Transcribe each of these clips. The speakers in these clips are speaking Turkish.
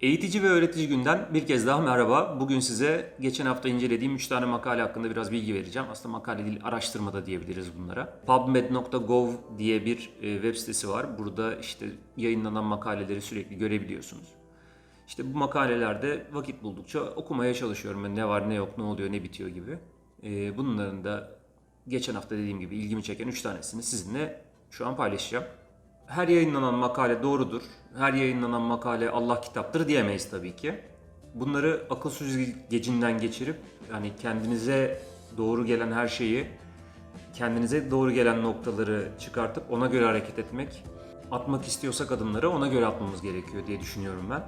Eğitici ve öğretici günden bir kez daha merhaba. Bugün size geçen hafta incelediğim 3 tane makale hakkında biraz bilgi vereceğim. Aslında makale değil, araştırma da diyebiliriz bunlara. PubMed.gov diye bir e, web sitesi var. Burada işte yayınlanan makaleleri sürekli görebiliyorsunuz. İşte bu makalelerde vakit buldukça okumaya çalışıyorum. Ne var ne yok, ne oluyor, ne bitiyor gibi. E, Bunların da geçen hafta dediğim gibi ilgimi çeken 3 tanesini sizinle şu an paylaşacağım. Her yayınlanan makale doğrudur. Her yayınlanan makale Allah kitaptır diyemeyiz tabii ki. Bunları akıl süzgecinden geçirip yani kendinize doğru gelen her şeyi kendinize doğru gelen noktaları çıkartıp ona göre hareket etmek, atmak istiyorsak adımları ona göre atmamız gerekiyor diye düşünüyorum ben.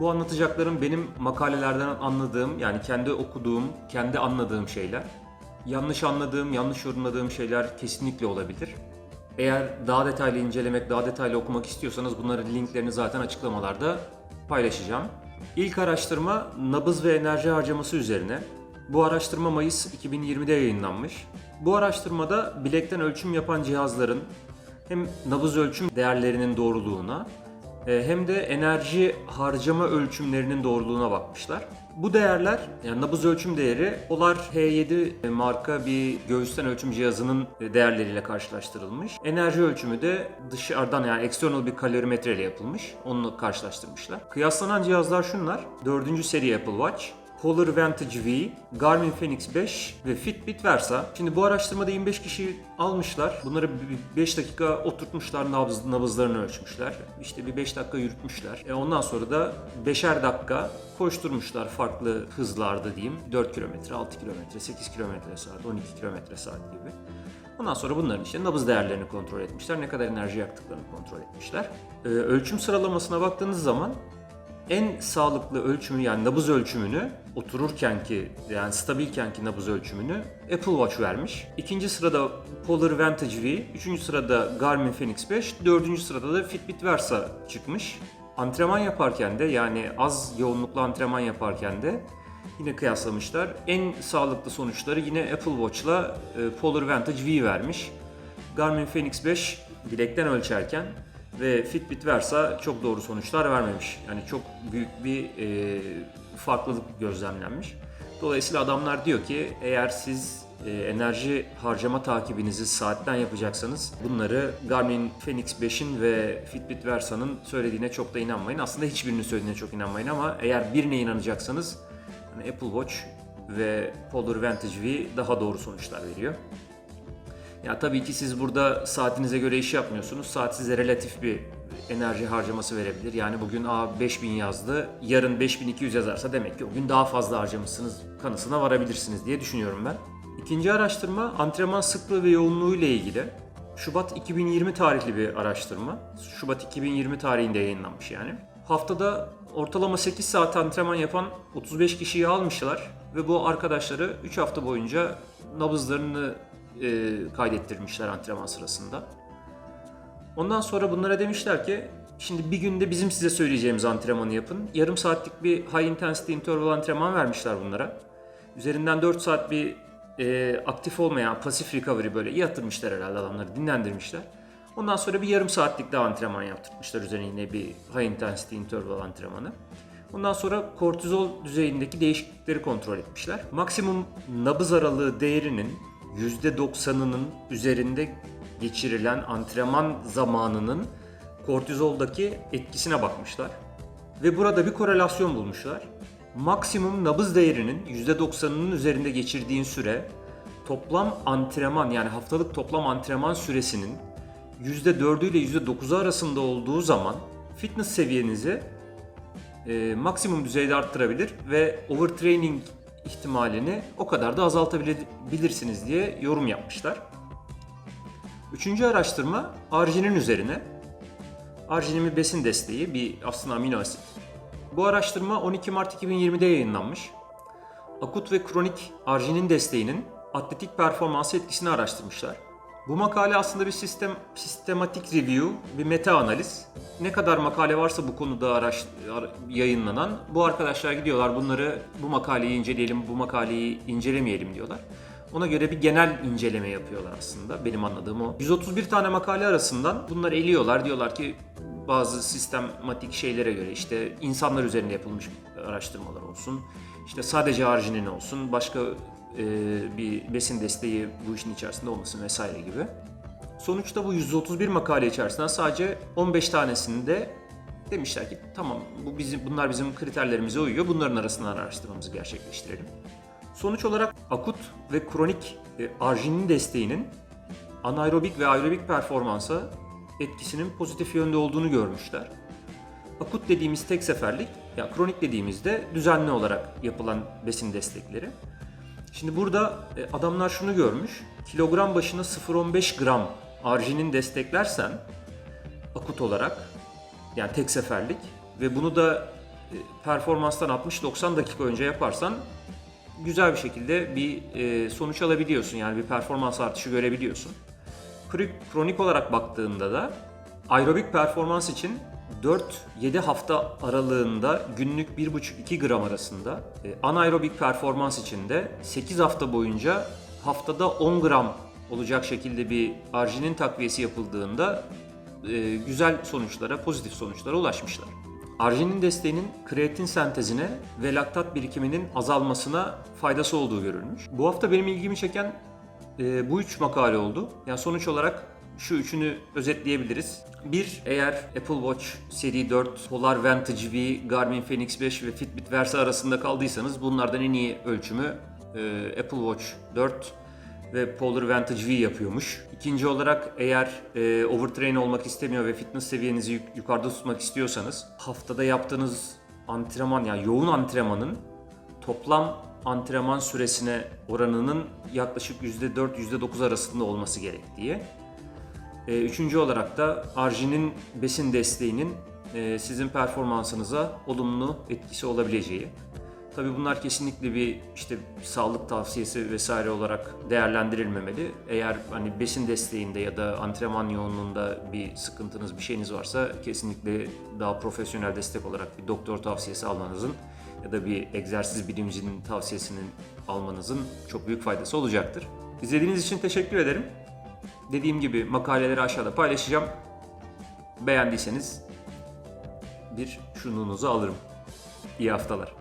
Bu anlatacaklarım benim makalelerden anladığım yani kendi okuduğum, kendi anladığım şeyler. Yanlış anladığım, yanlış yorumladığım şeyler kesinlikle olabilir. Eğer daha detaylı incelemek, daha detaylı okumak istiyorsanız bunların linklerini zaten açıklamalarda paylaşacağım. İlk araştırma nabız ve enerji harcaması üzerine. Bu araştırma Mayıs 2020'de yayınlanmış. Bu araştırmada bilekten ölçüm yapan cihazların hem nabız ölçüm değerlerinin doğruluğuna e, hem de enerji harcama ölçümlerinin doğruluğuna bakmışlar. Bu değerler, yani nabız ölçüm değeri Polar H7 marka bir göğüsten ölçüm cihazının değerleriyle karşılaştırılmış. Enerji ölçümü de dışarıdan yani external bir kalorimetre ile yapılmış. Onunla karşılaştırmışlar. Kıyaslanan cihazlar şunlar. 4. seri Apple Watch, Polar Vantage V, Garmin Fenix 5 ve Fitbit Versa. Şimdi bu araştırmada 25 kişi almışlar. Bunları 5 dakika oturtmuşlar, nabız, nabızlarını ölçmüşler. İşte bir 5 dakika yürütmüşler. E ondan sonra da 5'er dakika koşturmuşlar farklı hızlarda diyeyim. 4 kilometre, 6 kilometre, 8 kilometre saat, 12 kilometre saat gibi. Ondan sonra bunların işte nabız değerlerini kontrol etmişler. Ne kadar enerji yaktıklarını kontrol etmişler. Ee, ölçüm sıralamasına baktığınız zaman en sağlıklı ölçümü yani nabız ölçümünü otururken ki yani stabilken ki nabız ölçümünü Apple Watch vermiş. İkinci sırada Polar Vantage V, üçüncü sırada Garmin Fenix 5, dördüncü sırada da Fitbit Versa çıkmış. Antrenman yaparken de yani az yoğunluklu antrenman yaparken de yine kıyaslamışlar. En sağlıklı sonuçları yine Apple Watch'la e, Polar Vantage V vermiş. Garmin Fenix 5 bilekten ölçerken ve Fitbit Versa çok doğru sonuçlar vermemiş. Yani çok büyük bir e, farklılık gözlemlenmiş. Dolayısıyla adamlar diyor ki eğer siz e, enerji harcama takibinizi saatten yapacaksanız bunları Garmin Fenix 5'in ve Fitbit Versa'nın söylediğine çok da inanmayın. Aslında hiçbirinin söylediğine çok inanmayın ama eğer birine inanacaksanız hani Apple Watch ve Polar Vantage V daha doğru sonuçlar veriyor. Ya tabii ki siz burada saatinize göre iş yapmıyorsunuz. Saat size relatif bir enerji harcaması verebilir. Yani bugün A 5000 yazdı, yarın 5200 yazarsa demek ki o gün daha fazla harcamışsınız kanısına varabilirsiniz diye düşünüyorum ben. İkinci araştırma antrenman sıklığı ve yoğunluğu ile ilgili. Şubat 2020 tarihli bir araştırma. Şubat 2020 tarihinde yayınlanmış yani. Haftada ortalama 8 saat antrenman yapan 35 kişiyi almışlar ve bu arkadaşları 3 hafta boyunca nabızlarını e, kaydettirmişler antrenman sırasında. Ondan sonra bunlara demişler ki şimdi bir günde bizim size söyleyeceğimiz antrenmanı yapın. Yarım saatlik bir high intensity interval antrenman vermişler bunlara. Üzerinden 4 saat bir e, aktif olmayan pasif recovery böyle yatırmışlar herhalde adamları dinlendirmişler. Ondan sonra bir yarım saatlik daha antrenman yaptırmışlar üzerine yine bir high intensity interval antrenmanı. Ondan sonra kortizol düzeyindeki değişiklikleri kontrol etmişler. Maksimum nabız aralığı değerinin %90'ının üzerinde geçirilen antrenman zamanının kortizoldaki etkisine bakmışlar. Ve burada bir korelasyon bulmuşlar. Maksimum nabız değerinin %90'ının üzerinde geçirdiğin süre toplam antrenman yani haftalık toplam antrenman süresinin %4'ü ile %9'u arasında olduğu zaman fitness seviyenizi e, maksimum düzeyde arttırabilir ve overtraining ihtimalini o kadar da azaltabilirsiniz diye yorum yapmışlar. Üçüncü araştırma arginin üzerine. Arginin bir besin desteği, bir aslında amino asit. Bu araştırma 12 Mart 2020'de yayınlanmış. Akut ve kronik arginin desteğinin atletik performansı etkisini araştırmışlar. Bu makale aslında bir sistem sistematik review, bir meta analiz. Ne kadar makale varsa bu konuda araş, yayınlanan bu arkadaşlar gidiyorlar bunları bu makaleyi inceleyelim, bu makaleyi incelemeyelim diyorlar. Ona göre bir genel inceleme yapıyorlar aslında. Benim anladığım o. 131 tane makale arasından bunları eliyorlar. Diyorlar ki bazı sistematik şeylere göre işte insanlar üzerinde yapılmış araştırmalar olsun, işte sadece arginin olsun, başka e, bir besin desteği bu işin içerisinde olmasın vesaire gibi. Sonuçta bu 131 makale içerisinden sadece 15 tanesinde demişler ki tamam bu bizim bunlar bizim kriterlerimize uyuyor. Bunların arasından araştırmamızı gerçekleştirelim. Sonuç olarak akut ve kronik e, arginin desteğinin anaerobik ve aerobik performansa etkisinin pozitif yönde olduğunu görmüşler. Akut dediğimiz tek seferlik, ya kronik dediğimizde düzenli olarak yapılan besin destekleri. Şimdi burada e, adamlar şunu görmüş. Kilogram başına 0.15 gram arginin desteklersen akut olarak yani tek seferlik ve bunu da e, performanstan 60-90 dakika önce yaparsan güzel bir şekilde bir e, sonuç alabiliyorsun. Yani bir performans artışı görebiliyorsun. Kronik, kronik olarak baktığında da aerobik performans için 4-7 hafta aralığında günlük 1,5-2 gram arasında, e, anaerobik performans için de 8 hafta boyunca haftada 10 gram olacak şekilde bir arginin takviyesi yapıldığında e, güzel sonuçlara, pozitif sonuçlara ulaşmışlar. Arginin desteğinin kreatin sentezine ve laktat birikiminin azalmasına faydası olduğu görülmüş. Bu hafta benim ilgimi çeken e, bu üç makale oldu. Yani sonuç olarak şu üçünü özetleyebiliriz. Bir, eğer Apple Watch Seri 4, Polar Vantage V, Garmin Fenix 5 ve Fitbit Versa arasında kaldıysanız bunlardan en iyi ölçümü e, Apple Watch 4 ve Polar Vantage V yapıyormuş. İkinci olarak eğer e, overtrain olmak istemiyor ve fitness seviyenizi yuk- yukarıda tutmak istiyorsanız haftada yaptığınız antrenman yani yoğun antrenmanın toplam antrenman süresine oranının yaklaşık %4-%9 arasında olması gerektiği. E, Üçüncü olarak da arginin besin desteğinin e, sizin performansınıza olumlu etkisi olabileceği. Tabii bunlar kesinlikle bir işte sağlık tavsiyesi vesaire olarak değerlendirilmemeli. Eğer hani besin desteğinde ya da antrenman yoğunluğunda bir sıkıntınız, bir şeyiniz varsa kesinlikle daha profesyonel destek olarak bir doktor tavsiyesi almanızın ya da bir egzersiz bilimcinin tavsiyesinin almanızın çok büyük faydası olacaktır. İzlediğiniz için teşekkür ederim. Dediğim gibi makaleleri aşağıda paylaşacağım. Beğendiyseniz bir şununuzu alırım. İyi haftalar.